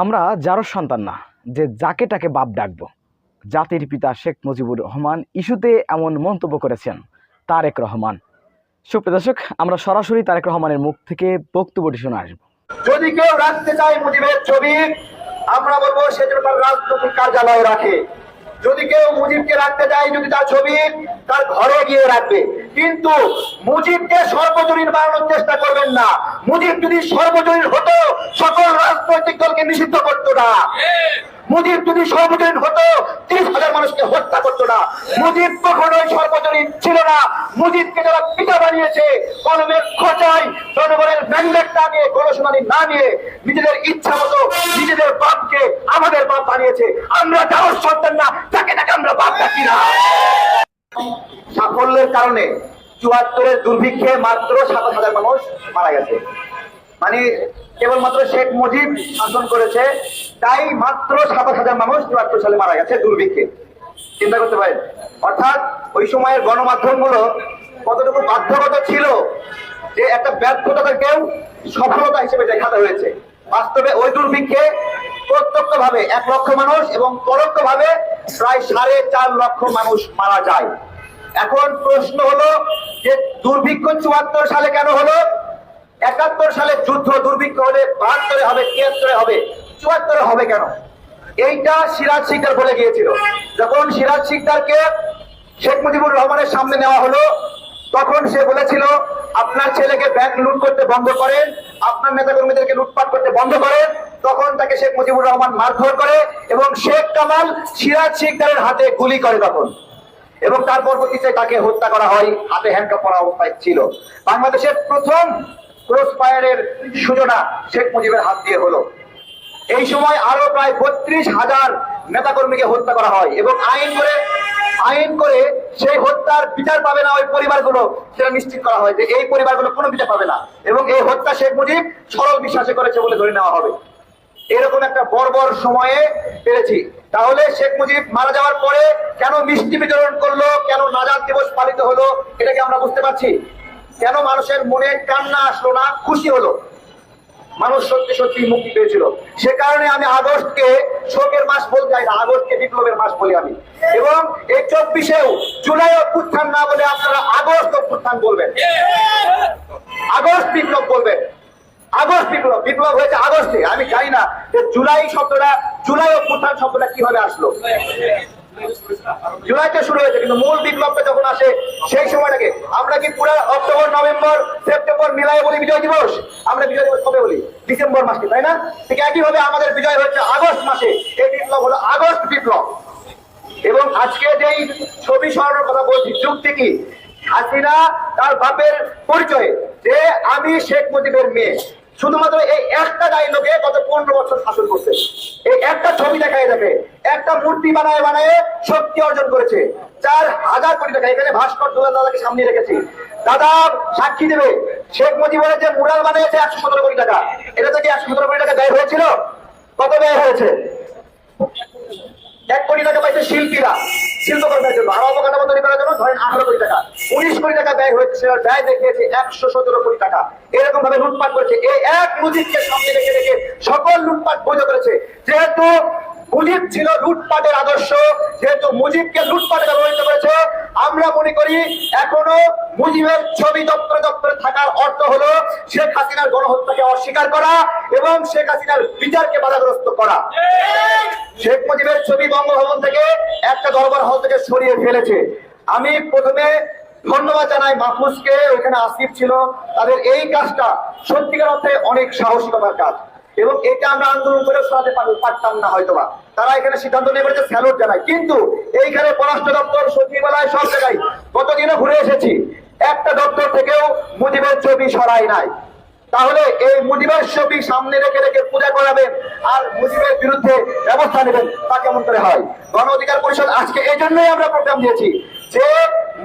আমরা যারও সন্তান না, যে যাকে তাকে বাপ ডাকব। জাতির পিতা শেখ মুজিবুর রহমান ইস্যুতে এমন মন্তব্য করেছেন, তারেক রহমান। সুপ্রিয় দর্শক, আমরা সরাসরি তারেক রহমানের মুখ থেকে বক্তব্যটি শুনে আসব। যদি কেউ রাখতে চায় মুজিবের ছবি, আমরা বলব সে যেন তার রাজনৈতিক কার্যালয়ে রাখে। যদি কেউ মুজিবকে রাখতে চায়, যদি তার ছবি তার ঘরে গিয়ে রাখবে। কিন্তু মুজিবকে সর্বজনীন বানানোর চেষ্টা করবেন না। মুজিব যদি সর্বজনীন হতো, সকল রাজনৈতিক দলকে নিষিদ্ধ করতো না। মুজিব যদি সর্বজনীন হতো, তিরিশ হাজার মানুষকে হত্যা করতো না। মুজিব কখনোই সর্বজনীন ছিল না। মুজিবকে যারা পিতা বানিয়েছে কলমের খোঁচাই জনগণের ম্যান্ডেট না নিয়ে, গণশুনানি না নিয়ে নিজেদের ইচ্ছা মতো নিজেদের বাপকে আমাদের বাপ বানিয়েছে। আমরা যাওয়ার সন্তান না, তাকে তাকে আমরা বাপ ডাকি না। সাফল্যের কারণে চুয়াত্তরের দুর্ভিক্ষে মাত্র সাত হাজার মানুষ মারা গেছে। মানে কেবলমাত্র শেখ মুজিব শাসন করেছে, তাই মাত্র সাতাশ হাজার মানুষ চুয়াত্তর সালে মারা গেছে দুর্ভিক্ষে। চিন্তা করতে পারেন। অর্থাৎ ওই সময়ের গণমাধ্যমগুলো কতটুকু বাধ্যগত ছিল যে একটা ব্যর্থতাকেও সফলতা হিসেবে দেখাতে হয়েছে। বাস্তবে ওই দুর্ভিক্ষে প্রত্যক্ষ ভাবে এক লক্ষ মানুষ এবং পরোক্ষ ভাবে প্রায় সাড়ে চার লক্ষ মানুষ মারা যায়। এখন প্রশ্ন হলো যে দুর্ভিক্ষ চুয়াত্তর সালে কেন হলো? একাত্তর সালে যুদ্ধ দুর্ভিক্ষ হলে বাহাত্তরে হবে, তিয়াত্তরে হবে, চুয়াত্তরে হবে কেন? এইটা সিরাজ শিকদার বলে গিয়েছিল। যখন সিরাজ শিকদারকে শেখ মুজিবুর রহমানের সামনে নেওয়া হলো, তখন সে বলেছিল, আপনার ছেলেকে ব্যাংক লুট করতে বন্ধ করেন, আপনার নেতা কর্মীদেরকে লুটপাট করতে বন্ধ করেন। তখন তাকে শেখ মুজিবুর রহমান মারধর করে এবং শেখ কামাল সিরাজ শিকদারের হাতে গুলি করে তখন। এবং তার পরবর্তীতে তাকে হত্যা করা হয়, হাতে হ্যান্ডকাপ করা অবস্থায় ছিল। বাংলাদেশের প্রথম ক্রস সূচনা শেখ মুজিবের হাত দিয়ে হলো। এই সময় আরও প্রায় বত্রিশ হাজার নেতাকর্মীকে হত্যা করা হয় এবং আইন করে আইন করে সেই হত্যার বিচার পাবে না ওই পরিবারগুলো, সেটা নিশ্চিত করা হয় যে এই পরিবারগুলো কোনো বিচার পাবে না। এবং এই হত্যা শেখ মুজিব সরল বিশ্বাসে করেছে বলে ধরে নেওয়া হবে। এরকম একটা বর্বর সময়ে পেরেছি। তাহলে শেখ মুজিব মারা যাওয়ার পরে কেন মিষ্টি বিতরণ করল, কেন নাজাদ দিবস পালিত হলো এটাকে আমরা বুঝতে পারছি? কেন মানুষের মনে কান্না আসলো না? খুশি হলো। মানুষ সত্যি সত্যি মুক্তি পেয়েছিল। সে কারণে আমি আগস্টকে শোকের মাস বলতে চাই না, আগস্টকে বিপ্লবের মাস বলি আমি। এবং এই চব্বিশেও জুলাই অভ্যুত্থান না বলে আপনারা আগস্ট অভ্যুত্থান বলবেন। আগস্ট বিপ্লব বলবেন। আগস্ট বিপ্লব বিপ্লব হয়েছে আগস্টে। আমি জানি না যে জুলাই শব্দটা, জুলাই অভ্যুত্থান শব্দটা কীভাবে আসলো। জুলাইতে শুরু হয়েছে, কিন্তু মূল বিপ্লবটা যখন আসে, সেই সময়টাকে আমরা কি পুরো অক্টোবর, নভেম্বর, সেপ্টেম্বর মিলাই বলি বিজয় দিবস? আমরা বিজয় দিবস কবে বলি? ডিসেম্বর মাসে তাই না? ঠিক একইভাবে আমাদের বিজয় হচ্ছে আগস্ট মাসে। এই বিপ্লব হলো আগস্ট বিপ্লব। এবং আজকে যেই ছবি সরানোর কথা বলছি, যুক্তি কি? হাসিনা তার বাপের পরিচয়ে, যে আমি শেখ মুজিবের মেয়ে। শুধুমাত্র এই একটা ডায়লগে গত পনেরো বছর শাসন করছে। একটা ছবি দেখায় দেখে, একটা মূর্তি বানায় বানায় শক্তি অর্জন করেছে। চার হাজার কোটি টাকা, এখানে ভাস্কর দোলা দাদাকে সামনে রেখেছি। দাদা, সাক্ষী দেবে। শেখ মুজিবের যে মুরাল বানিয়েছে, একশো সতেরো কোটি টাকা। এটা থেকে একশো সতেরো কোটি টাকা ব্যয় হয়েছিল? কত ব্যয় হয়েছে? এক কোটি টাকা পাইছে শিল্পীরা, শিল্পকর্মের জন্য। আরও অবকাঠামো তৈরি করার জন্য ধরেন আঠারো কোটি টাকা উনিশ কোটি টাকা ব্যয় হয়েছে ব্যয় দেখিয়েছে একশো সতেরো কোটি টাকা। এরকম ভাবে লুটপাট করেছে। এই এক মুজিবকে সামনে রেখে রেখে সকল লুটপাট বৈধ করেছে। যেহেতু মুজিব ছিল লুটপাটের আদর্শ, যেহেতু মুজিবকে লুটপাটে ব্যবহৃত করেছে, আমরা মনে করি এখনও মুজিবের ছবি দপ্তরে দপ্তরে থাকার অর্থ হলো শেখ হাসিনার গণহত্যাকে অস্বীকার করা এবং শেখ হাসিনার বিচারকে বাধাগ্রস্ত করা। শেখ মুজিবের ছবি বঙ্গভবন থেকে একটা দরবার হল থেকে সরিয়ে ফেলেছে। আমি প্রথমে ধন্যবাদ জানাই মাহফুজকে ওখানে আসিফ ছিল। তাদের এই কাজটা সত্যিকার অর্থে অনেক সাহসিকতার কাজ। এবং এটা আমরা আন্দোলন করে সরাতে পারতাম না হয়তোবা। তারা এখানে সিদ্ধান্ত নিয়ে করেছে স্যালুট জানাই। কিন্তু এইখানে পররাষ্ট্র দপ্তর, সচিবালয় সব জায়গায় কতদিনও ঘুরে এসেছি। একটা দপ্তর থেকেও মুজিবের ছবি সরাই নাই। তাহলে এই মুজিবের ছবি সামনে রেখে রেখে পূজা করাবেন আর মুজিবের বিরুদ্ধে ব্যবস্থা নেবেন, তা কেমন করে হয়? গণ অধিকার পরিষদ আজকে এই জন্যই আমরা প্রোগ্রাম দিয়েছি। যে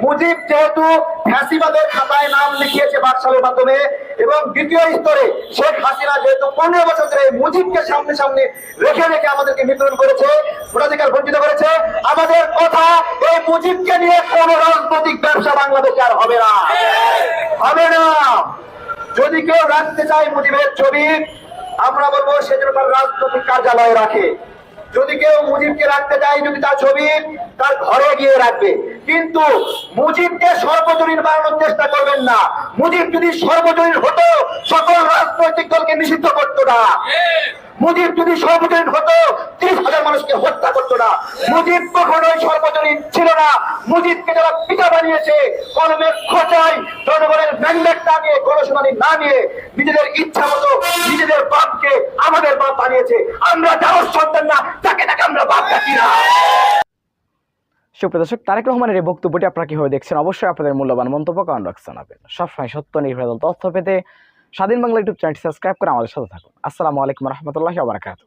মুজিব যেহেতু ফ্যাসিবাদের খাতায় নাম লিখিয়েছে বাকশালের মাধ্যমে এবং দ্বিতীয় স্তরে শেখ হাসিনা যেহেতু পনেরো বছর ধরে মুজিবকে সামনে সামনে রেখে রেখে আমাদেরকে নিপীড়ন করেছে ভোটাধিকার বঞ্চিত করেছে, আমাদের কথা এই মুজিবকে নিয়ে কোন রাজনৈতিক ব্যবসা বাংলাদেশে আর হবে না। হবে না। যদি কেউ রাখতে চায় মুজিবের ছবি, আমরা বলব সে যেন তার রাজনৈতিক কার্যালয়ে রাখে। যদি কেউ মুজিবকে রাখতে চায় যদি তার ছবি, তার ঘরে গিয়ে রাখবে। কিন্তু মুজিবকে সর্বজনীন বানানোর চেষ্টা করবেন না। মুজিব যদি সর্বজনীন হতো, সকল রাজনৈতিক দলকে নিষিদ্ধ করতো না। মুজিব যদি সর্বজনীন হতো, ত্রিশ হাজার মানুষকে হত্যা করতো না। মুজিব কখনোই সর্বজনীন ছিল না। মুজিবকে যারা পিতা বানিয়েছে কলমের খোঁচাই জনগণের ম্যান্ডেট না নিয়ে গণশুনানি না নিয়ে নিজেদের ইচ্ছা মতো নিজেদের বাপকে আমাদের বাপ বানিয়েছে। আমরা যাওয়ার সন্তান না, তাকে তাকে আমরা বাপ ডাকি না। সুপ্রিয় দর্শক, তারেক রহমানের এই বক্তব্যটি আপনারা কীভাবে দেখছেন? অবশ্যই আপনাদের মূল্যবান মন্তব্য কমেন্ট বক্সে জানাবেন। সবসময় সত্য নির্ভর তথ্য পেতে স্বাধীন বাংলা ইউটিউব চ্যানেলটি সাবস্ক্রাইব করে আমাদের সাথে থাকুন। আসসালামু আলাইকুম রহমতুল্লাহ বারাকাতু